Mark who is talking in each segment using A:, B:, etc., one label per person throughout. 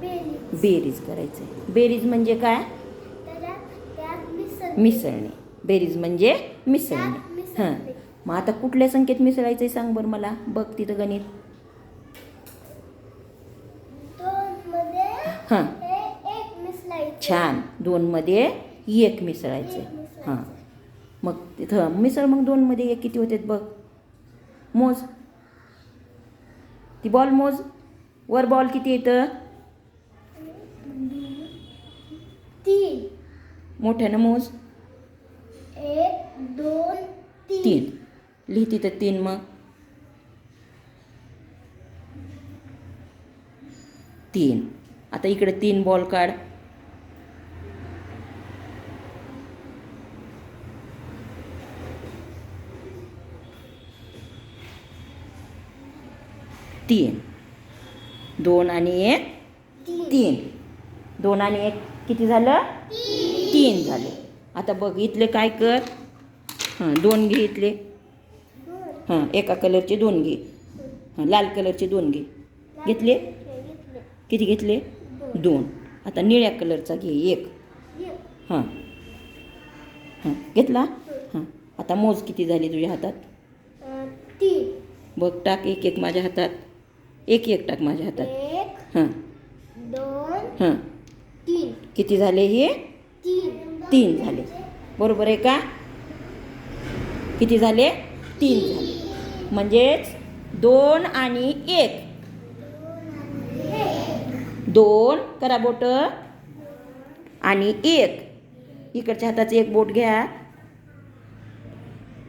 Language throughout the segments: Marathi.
A: बेरीज.
B: करायचं बेरीज म्हणजे काय? मिसळणे. बेरीज म्हणजे मिसळणे. हां. मग आता कुठल्या संख्येत मिसळायचं आहे सांग बरं मला. बघ तिथं गणित.
A: दोन मध्ये
B: हां
A: एक मिसळायचं
B: छान. दोनमध्ये एक मिसळायचं
A: मिसळायचं.
B: हां. मग तिथं मिसळ मग दोनमध्ये एक किती होते बघ. मोज. ती बॉल मोज. वर बॉल किती येतं?
A: तीन.
B: मोठ्यानं मोज?
A: एक दोन तीन.
B: तीन. लिही तिथं तीन मग. तीन. आता इकडे तीन बॉल काढ. तीन. दोन आणि एक? तीन. दोन आणि एक? किती झालं? तीन. झाले. आता बघ इथले काय कर? हां दोन घे इथले. हां एका कलरचे दोन घे. हां लाल कलरचे दोन घे. घेतले? किती घेतले? दोन. आता निळ्या कलरचा घे एक.
A: हे.
B: हां घेतला? हां. आता मोज किती झाली तुझ्या हातात?
A: तीन
B: बघ टाक एक एक माझ्या हातात. एक एक टाक माझ्या हातात. हां.
A: दोन
B: हां. किती झाले हे? तीन. झाले. बरोबर आहे का? किती झाले? तीन झाले. म्हणजेच दोन आणि एक. दोन करा बोट. आणि एक. इकडच्या हाताचं एक बोट घ्या.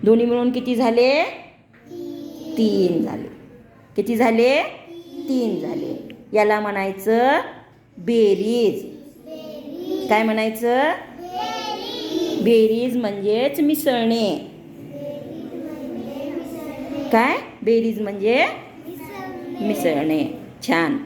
B: दोन्ही मिळून किती झाले? तीन झाले. किती झाले? तीन झाले. याला म्हणायचं बेरीज. काय म्हणायचं? बेरीज म्हणजेच मिसळणे. काय? बेरीज म्हणजे मिसळणे. छान.